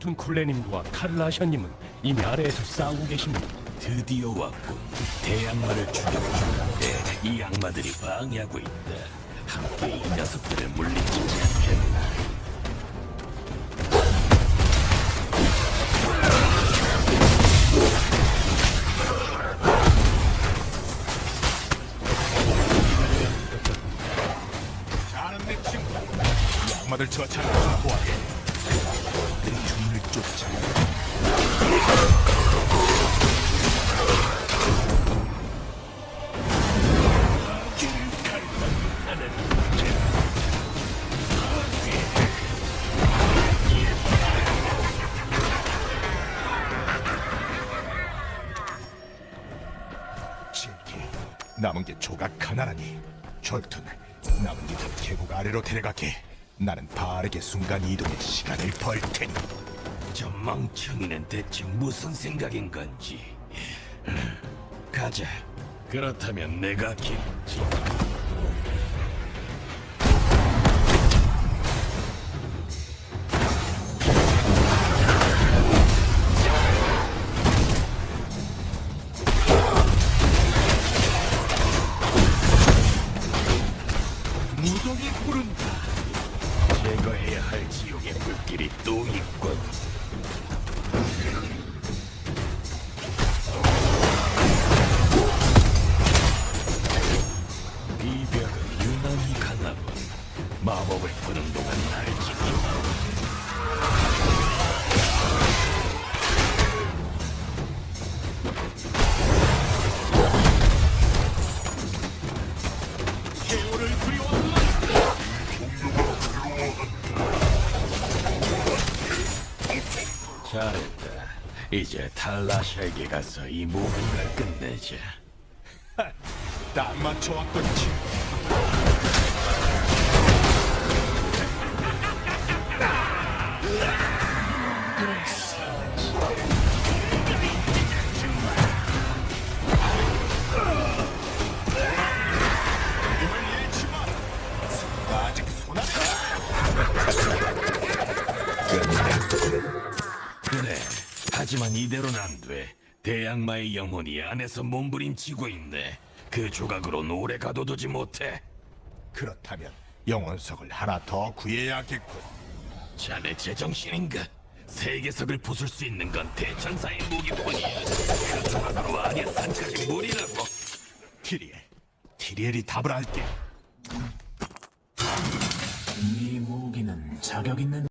졸툰 쿨레님과 칼라샤님은 이미 아래에서 싸우고 계십니다. 드디어 왔군. 대양마를 죽여주는데 이 악마들이 방해하고 있다. 함께 이 녀석들을 물리치지 않겠나. 나는 내 친구. 이 악마들 처치하는 것을 보아해. 질기 남은 게 조각 하나라니. 졸툰 남은 이들 계곡 아래로 데려가게. 나는 빠르게 순간 이동의 시간을 벌 테니 저 멍청이는 대체 무슨 생각인 건지. 가자. 그렇다면 내가 길지. 무덤이 부른다. 제거해야 할 지옥의 불길이 또 있군. 이 벽은 유난히 강하군. 마법을 푸는 동안 날 지키마. 잘했다. 이제 탈라샤에게 가서 이걸 끝내자. 딱 맞춰왔군 하지만 이대로는 안 돼. 대양마의 영혼이 안에서 몸부림치고 있네. 그 조각으로는 오래 가둬두지 못해. 그렇다면 영혼석을 하나 더 구해야겠군 자네 제정신인가? 세계석을 부술 수 있는 건 대천사의 무기뿐이야. 그 조각으로 아니야 산까지 무리라고. 티리엘 티리엘이 답을 할게 이 무기는 자격 있는